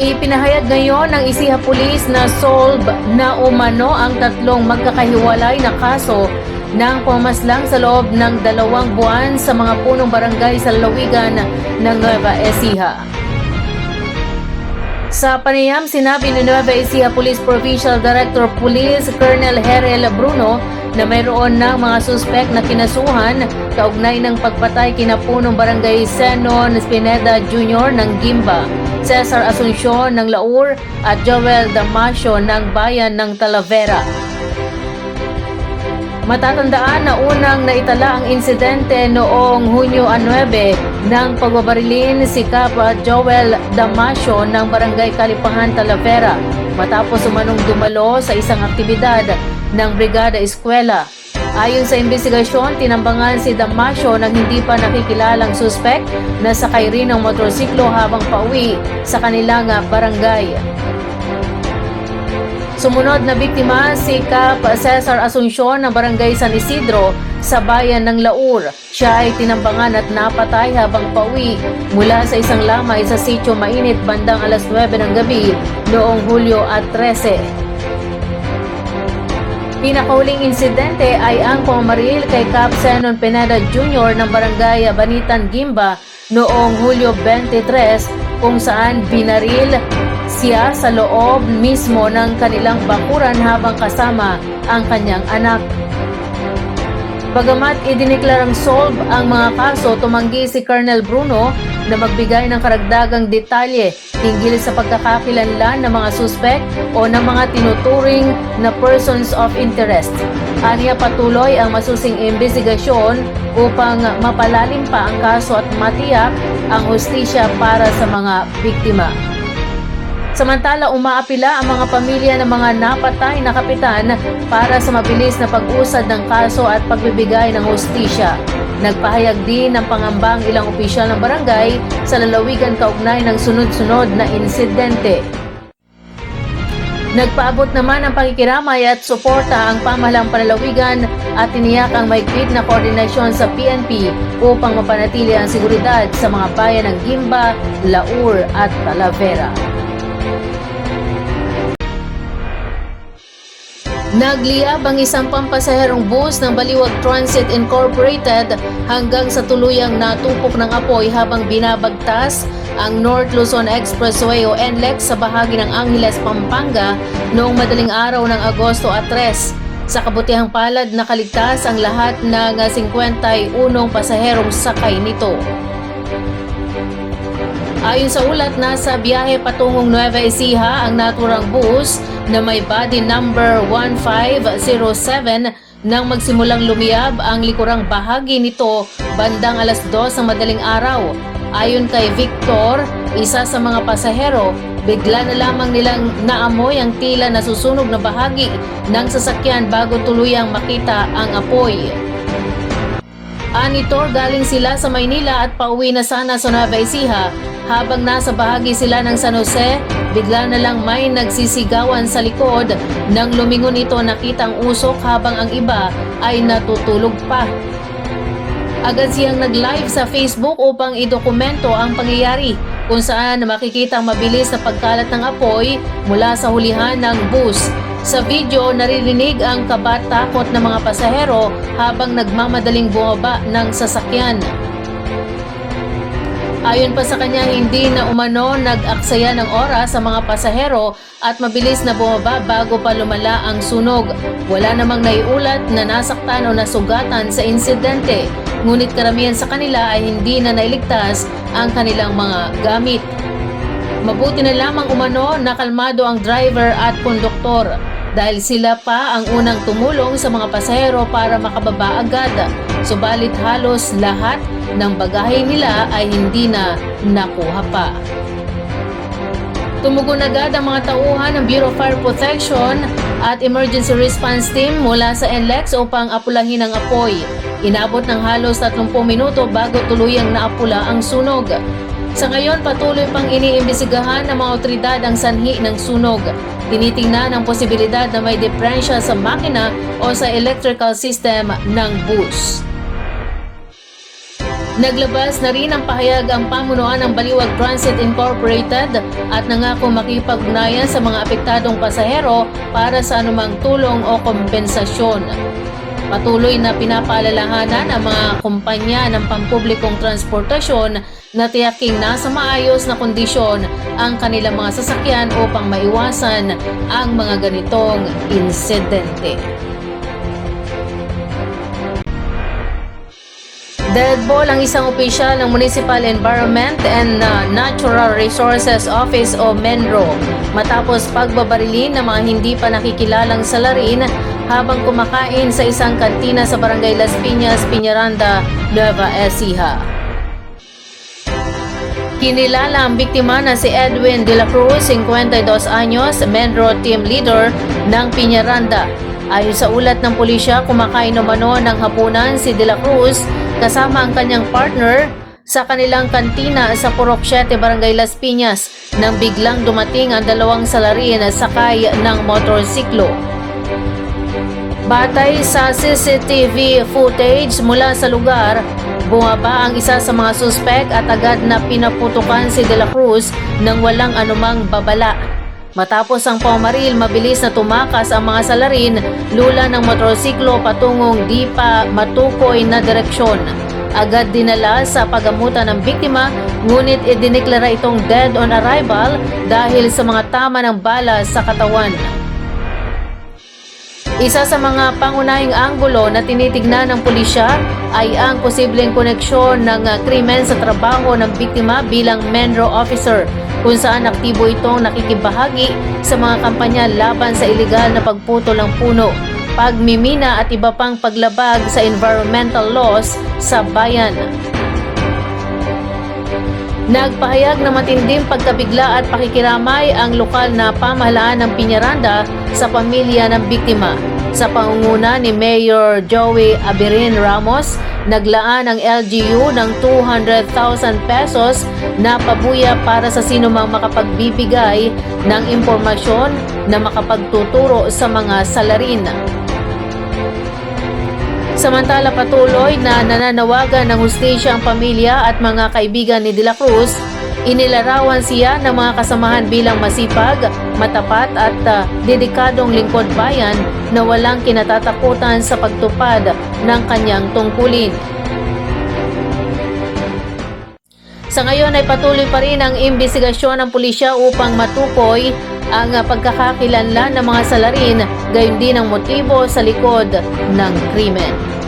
Ipinahayag ngayon ng Isiha Police na solve na umano ang tatlong magkakahiwalay na kaso ng pumaslang sa loob ng dalawang buwan sa mga punong barangay sa lalawigan ng Nueva Ecija. Sa panayam, sinabi ni Nueva Ecija Police Provincial Director Police Colonel Herel Bruno na mayroon ng mga suspek na kinasuhan kaugnay ng pagpatay kina punong barangay Senon Spineda Jr. ng Gimba, Cesar Asuncion ng Laur at Joel Damasio ng Bayan ng Talavera. Matatandaan na unang naitala ang insidente noong Hunyo 9 ng pagbabarilin si Kapa Joel Damasio ng Barangay Kalipahan, Talavera matapos umanong dumalo sa isang aktibidad ng Brigada Eskwela. Ayon sa investigasyon, tinambangan si Damasio ng hindi pa nakikilalang suspek na sakay rin ng motorsiklo habang pauwi sa kanilang barangay. Sumunod na biktima si Cap Cesar Asuncion ng Barangay San Isidro sa bayan ng Laur. Siya ay tinambangan at napatay habang pauwi mula sa isang lamay sa sitio mainit bandang alas 9 ng gabi noong Hulyo at 13. Pinakahuling insidente ay ang pumaril kay Cap Senon Pineda Jr. ng Barangay Banitan Gimba noong Hulyo 23 kung saan binaril siya sa loob mismo ng kanilang bakuran habang kasama ang kanyang anak. Bagamat idiniklarang solve ang mga kaso, tumanggi si Colonel Bruno na magbigay ng karagdagang detalye hinggil sa pagkakakilanlan ng mga suspek o ng mga tinuturing na persons of interest. Aniya patuloy ang masusing investigasyon upang mapalalim pa ang kaso at matiyak ang hustisya para sa mga biktima. Samantala, umaapila ang mga pamilya ng mga napatay na kapitan para sa mabilis na pag-usad ng kaso at pagbibigay ng hustisya. Nagpahayag din ng pangambang ilang opisyal ng barangay sa lalawigan kaugnay ng sunod-sunod na insidente. Nagpaabot naman ng pakikiramay at suporta ang pamahalang panalawigan at tiniyak ang maigpit na koordinasyon sa PNP upang mapanatili ang seguridad sa mga bayan ng Gimba, Laur at Talavera. Nagliyab ang isang pampasaherong bus ng Baliwag Transit Incorporated hanggang sa tuluyang natupok ng apoy habang binabagtas ang North Luzon Expressway o NLEX sa bahagi ng Angeles, Pampanga noong madaling araw ng Agosto at 3. Sa kabutihang palad nakaligtas ang lahat ng 51 pasaherong sakay nito. Ayon sa ulat, nasa biyahe patungong Nueva Ecija ang naturang bus na may body number 1507 nang magsimulang lumiyab ang likurang bahagi nito bandang alas 2 ng madaling araw. Ayon kay Victor, isa sa mga pasahero, bigla na lamang nilang naamoy ang tila nasusunog na bahagi ng sasakyan bago tuluyang makita ang apoy. Anitor galing sila sa Maynila at pauwi na sana sa Nueva Ecija habang nasa bahagi sila ng San Jose, bigla na lang may nagsisigawan sa likod nang lumingon ito nakitang usok habang ang iba ay natutulog pa. Agad siyang nag-live sa Facebook upang idokumento ang pangyayari kung saan makikita ang mabilis na pagkalat ng apoy mula sa hulihan ng bus. Sa video, naririnig ang kabat-takot ng mga pasahero habang nagmamadaling bumaba ng sasakyan. Ayon pa sa kanya, hindi na umano nag-aksaya ng oras sa mga pasahero at mabilis na bumaba bago pa lumala ang sunog. Wala namang naiulat na nasaktan o nasugatan sa insidente, ngunit karamihan sa kanila ay hindi na nailigtas ang kanilang mga gamit. Mabuti na lamang umano na kalmado ang driver at konduktor dahil sila pa ang unang tumulong sa mga pasahero para makababa agad. Subalit halos lahat ng bagahe nila ay hindi na nakuha pa. Tumugon agad ang mga tauhan ng Bureau of Fire Protection at Emergency Response Team mula sa NLEX upang apulahin ang apoy. Inabot ng halos 30 minuto bago tuluyang naapula ang sunog. Sa ngayon, patuloy pang iniimbestigahan ng mga otoridad ang sanhi ng sunog. Tinitingnan ang posibilidad na may diferensya sa makina o sa electrical system ng bus. Naglabas na rin ang pahayag ang pamunuan ng Baliwag Transit Incorporated at nangako makipag-ugnayan sa mga apektadong pasahero para sa anumang tulong o kompensasyon. Patuloy na pinapaalalahanan ang mga kumpanya ng pampublikong transportasyon na tiyaking nasa maayos na kondisyon ang kanilang mga sasakyan upang maiwasan ang mga ganitong insidente. Deadball ang isang opisyal ng Municipal Environment and uh, Natural Resources Office o MENRO matapos pagbabarilin ng mga hindi pa nakikilalang salarin habang kumakain sa isang kantina sa Barangay Las Piñas, Piñaranda, Nueva Ecija. Kinilala ang biktima na si Edwin De La Cruz, 52 anyos, Menro Team Leader ng Piñaranda. Ayon sa ulat ng pulisya, kumakain umano ng hapunan si De La Cruz kasama ang kanyang partner sa kanilang kantina sa Purok 7, Barangay Las Piñas nang biglang dumating ang dalawang salarin sakay ng motorsiklo. Batay sa CCTV footage mula sa lugar, bumaba ang isa sa mga suspek at agad na pinaputukan si De La Cruz nang walang anumang babala. Matapos ang pamaril, mabilis na tumakas ang mga salarin lula ng motorsiklo patungong di pa matukoy na direksyon. Agad dinala sa pagamutan ng biktima, ngunit idineklara itong dead on arrival dahil sa mga tama ng bala sa katawan. Isa sa mga pangunahing anggulo na tinitignan ng pulisya ay ang posibleng koneksyon ng uh, krimen sa trabaho ng biktima bilang Menro officer kung saan aktibo itong nakikibahagi sa mga kampanya laban sa ilegal na pagputol ng puno, pagmimina at iba pang paglabag sa environmental laws sa bayan. Nagpahayag na matinding pagkabigla at pakikiramay ang lokal na pamahalaan ng Piñaranda sa pamilya ng biktima. Sa pangunguna ni Mayor Joey Abirin Ramos, naglaan ang LGU ng 200,000 pesos na pabuya para sa sinumang makapagbibigay ng impormasyon na makapagtuturo sa mga salarin. Samantala patuloy na nananawagan ng hustisya ang pamilya at mga kaibigan ni De La Cruz, inilarawan siya ng mga kasamahan bilang masipag, matapat at uh, dedikadong lingkod bayan na walang kinatatakutan sa pagtupad ng kanyang tungkulin. Sa ngayon ay patuloy pa rin ang imbestigasyon ng pulisya upang matukoy ang pagkakakilanlan ng mga salarin, gayon din ang motibo sa likod ng krimen.